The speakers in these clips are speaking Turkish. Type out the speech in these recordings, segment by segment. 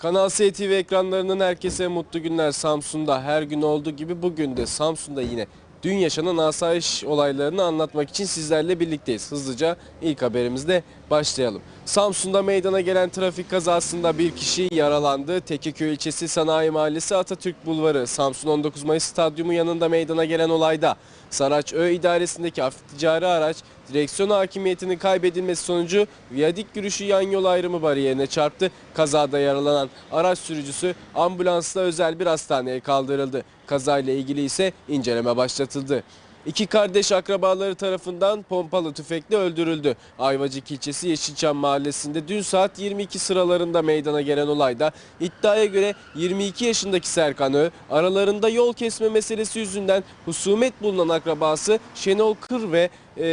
Kanal S TV ekranlarından herkese mutlu günler. Samsun'da her gün olduğu gibi bugün de Samsun'da yine dün yaşanan asayiş olaylarını anlatmak için sizlerle birlikteyiz. Hızlıca ilk haberimizle başlayalım. Samsun'da meydana gelen trafik kazasında bir kişi yaralandı. Tekiköy ilçesi Sanayi Mahallesi Atatürk Bulvarı Samsun 19 Mayıs Stadyumu yanında meydana gelen olayda Saraç Ö idaresindeki hafif ticari araç direksiyon hakimiyetini kaybedilmesi sonucu viyadik yürüyüşü yan yol ayrımı bariyerine çarptı. Kazada yaralanan araç sürücüsü ambulansla özel bir hastaneye kaldırıldı. Kazayla ilgili ise inceleme başlatıldı. İki kardeş akrabaları tarafından pompalı tüfekle öldürüldü. Ayvacık ilçesi Yeşilçam mahallesinde dün saat 22 sıralarında meydana gelen olayda iddiaya göre 22 yaşındaki Serkan Ö, aralarında yol kesme meselesi yüzünden husumet bulunan akrabası Şenol Kır ve e,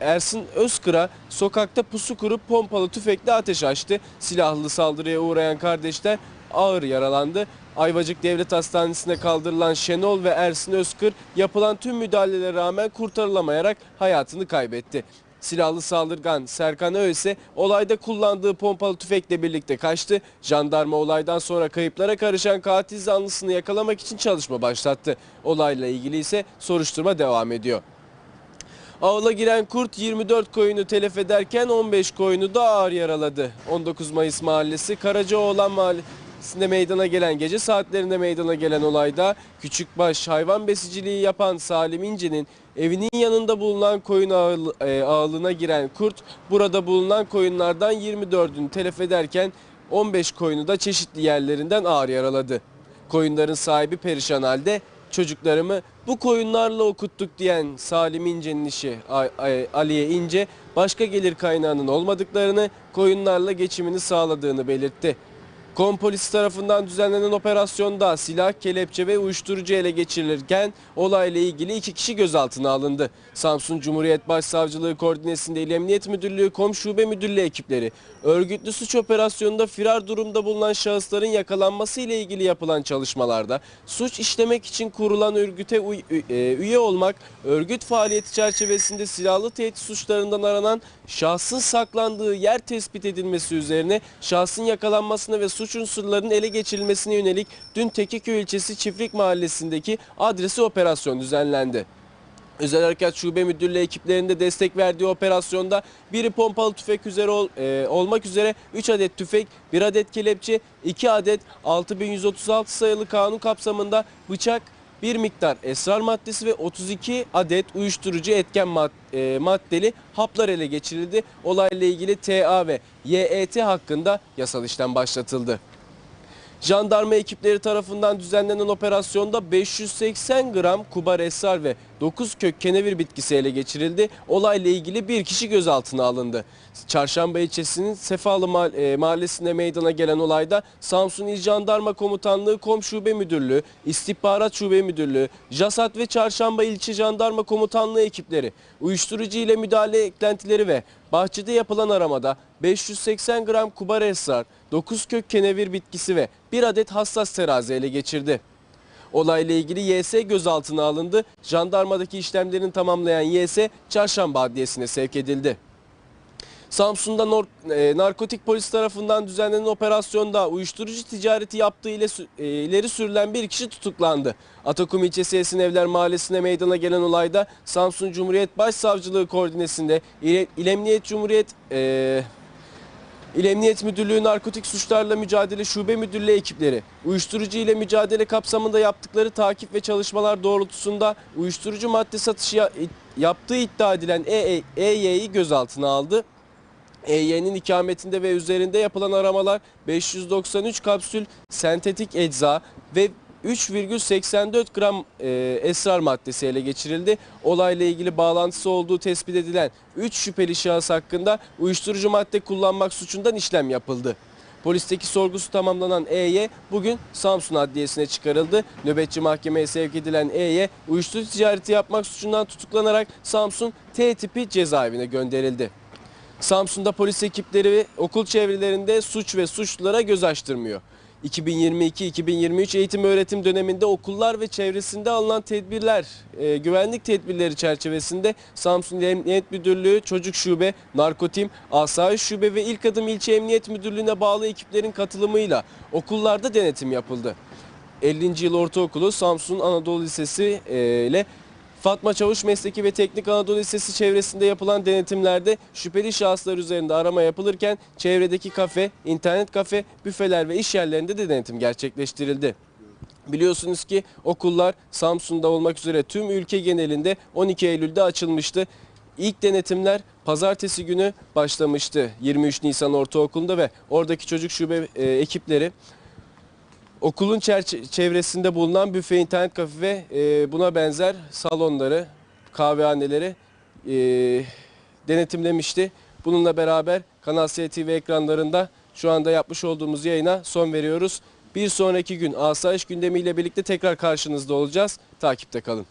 Ersin Özkır'a sokakta pusu kurup pompalı tüfekle ateş açtı. Silahlı saldırıya uğrayan kardeşler ağır yaralandı. Ayvacık Devlet Hastanesi'ne kaldırılan Şenol ve Ersin Özkır yapılan tüm müdahalelere rağmen kurtarılamayarak hayatını kaybetti. Silahlı saldırgan Serkan Ö ise olayda kullandığı pompalı tüfekle birlikte kaçtı. Jandarma olaydan sonra kayıplara karışan katil zanlısını yakalamak için çalışma başlattı. Olayla ilgili ise soruşturma devam ediyor. Ağla giren kurt 24 koyunu telef ederken 15 koyunu da ağır yaraladı. 19 Mayıs Mahallesi Karacaoğlan Mahallesi'nde meydana gelen gece saatlerinde meydana gelen olayda küçükbaş hayvan besiciliği yapan Salim İnce'nin evinin yanında bulunan koyun ağıl- e, ağılına giren kurt burada bulunan koyunlardan 24'ünü telef ederken 15 koyunu da çeşitli yerlerinden ağır yaraladı. Koyunların sahibi perişan halde çocuklarımı bu koyunlarla okuttuk diyen Salim İnce'nin işi Aliye İnce başka gelir kaynağının olmadıklarını koyunlarla geçimini sağladığını belirtti. Kom polisi tarafından düzenlenen operasyonda silah, kelepçe ve uyuşturucu ele geçirilirken olayla ilgili iki kişi gözaltına alındı. Samsun Cumhuriyet Başsavcılığı koordinesinde İl Emniyet Müdürlüğü Kom Şube Müdürlüğü ekipleri örgütlü suç operasyonunda firar durumda bulunan şahısların yakalanması ile ilgili yapılan çalışmalarda suç işlemek için kurulan örgüte e, üye olmak, örgüt faaliyeti çerçevesinde silahlı tehdit suçlarından aranan şahsın saklandığı yer tespit edilmesi üzerine şahsın yakalanmasına ve suç unsurlarının ele geçirilmesine yönelik dün Tekiköy ilçesi Çiftlik Mahallesi'ndeki adresi operasyon düzenlendi. Özel Harekat Şube Müdürlüğü ekiplerinde destek verdiği operasyonda biri pompalı tüfek üzere ol- e, olmak üzere 3 adet tüfek, 1 adet kelepçe, 2 adet 6136 sayılı kanun kapsamında bıçak, bir miktar esrar maddesi ve 32 adet uyuşturucu etken e, maddeli haplar ele geçirildi. Olayla ilgili TA ve YET hakkında yasal işlem başlatıldı. Jandarma ekipleri tarafından düzenlenen operasyonda 580 gram kubar esrar ve 9 kök kenevir bitkisi ele geçirildi. Olayla ilgili bir kişi gözaltına alındı. Çarşamba ilçesinin Sefalı e, mahallesinde meydana gelen olayda Samsun İl Jandarma Komutanlığı Kom Şube Müdürlüğü, İstihbarat Şube Müdürlüğü, JASAT ve Çarşamba İlçe Jandarma Komutanlığı ekipleri uyuşturucu ile müdahale eklentileri ve bahçede yapılan aramada 580 gram kubar esrar, 9 kök kenevir bitkisi ve 1 adet hassas terazi ele geçirdi. Olayla ilgili YS gözaltına alındı. Jandarmadaki işlemlerini tamamlayan YS Çarşamba Adliyesi'ne sevk edildi. Samsun'da e, narkotik polis tarafından düzenlenen operasyonda uyuşturucu ticareti yaptığı ile e, ileri sürülen bir kişi tutuklandı. Atakum ilçesi Esinevler Mahallesi'ne meydana gelen olayda Samsun Cumhuriyet Başsavcılığı koordinesinde İl, İl Cumhuriyet e, İl Emniyet Müdürlüğü Narkotik Suçlarla Mücadele Şube Müdürlüğü ekipleri uyuşturucu ile mücadele kapsamında yaptıkları takip ve çalışmalar doğrultusunda uyuşturucu madde satışı ya- yaptığı iddia edilen E- EY'yi gözaltına aldı. EY'nin ikametinde ve üzerinde yapılan aramalar 593 kapsül sentetik ecza ve 3,84 gram e, esrar maddesi ele geçirildi. Olayla ilgili bağlantısı olduğu tespit edilen 3 şüpheli şahıs hakkında uyuşturucu madde kullanmak suçundan işlem yapıldı. Polisteki sorgusu tamamlanan EY bugün Samsun Adliyesi'ne çıkarıldı. Nöbetçi mahkemeye sevk edilen EY uyuşturucu ticareti yapmak suçundan tutuklanarak Samsun T tipi cezaevine gönderildi. Samsun'da polis ekipleri okul çevrelerinde suç ve suçlulara göz açtırmıyor. 2022-2023 eğitim öğretim döneminde okullar ve çevresinde alınan tedbirler, e, güvenlik tedbirleri çerçevesinde Samsun Emniyet Müdürlüğü Çocuk Şube, Narkotim, Asayiş Şube ve İlk Adım İlçe Emniyet Müdürlüğü'ne bağlı ekiplerin katılımıyla okullarda denetim yapıldı. 50. Yıl Ortaokulu Samsun Anadolu Lisesi e, ile Fatma Çavuş Mesleki ve Teknik Anadolu Lisesi çevresinde yapılan denetimlerde şüpheli şahıslar üzerinde arama yapılırken çevredeki kafe, internet kafe, büfeler ve iş yerlerinde de denetim gerçekleştirildi. Biliyorsunuz ki okullar Samsun'da olmak üzere tüm ülke genelinde 12 Eylül'de açılmıştı. İlk denetimler pazartesi günü başlamıştı 23 Nisan Ortaokulu'nda ve oradaki çocuk şube e, ekipleri Okulun çevresinde bulunan büfe, internet kafe ve e, buna benzer salonları, kahvehaneleri e, denetimlemişti. Bununla beraber Kanal S TV ekranlarında şu anda yapmış olduğumuz yayına son veriyoruz. Bir sonraki gün asayiş gündemiyle birlikte tekrar karşınızda olacağız. Takipte kalın.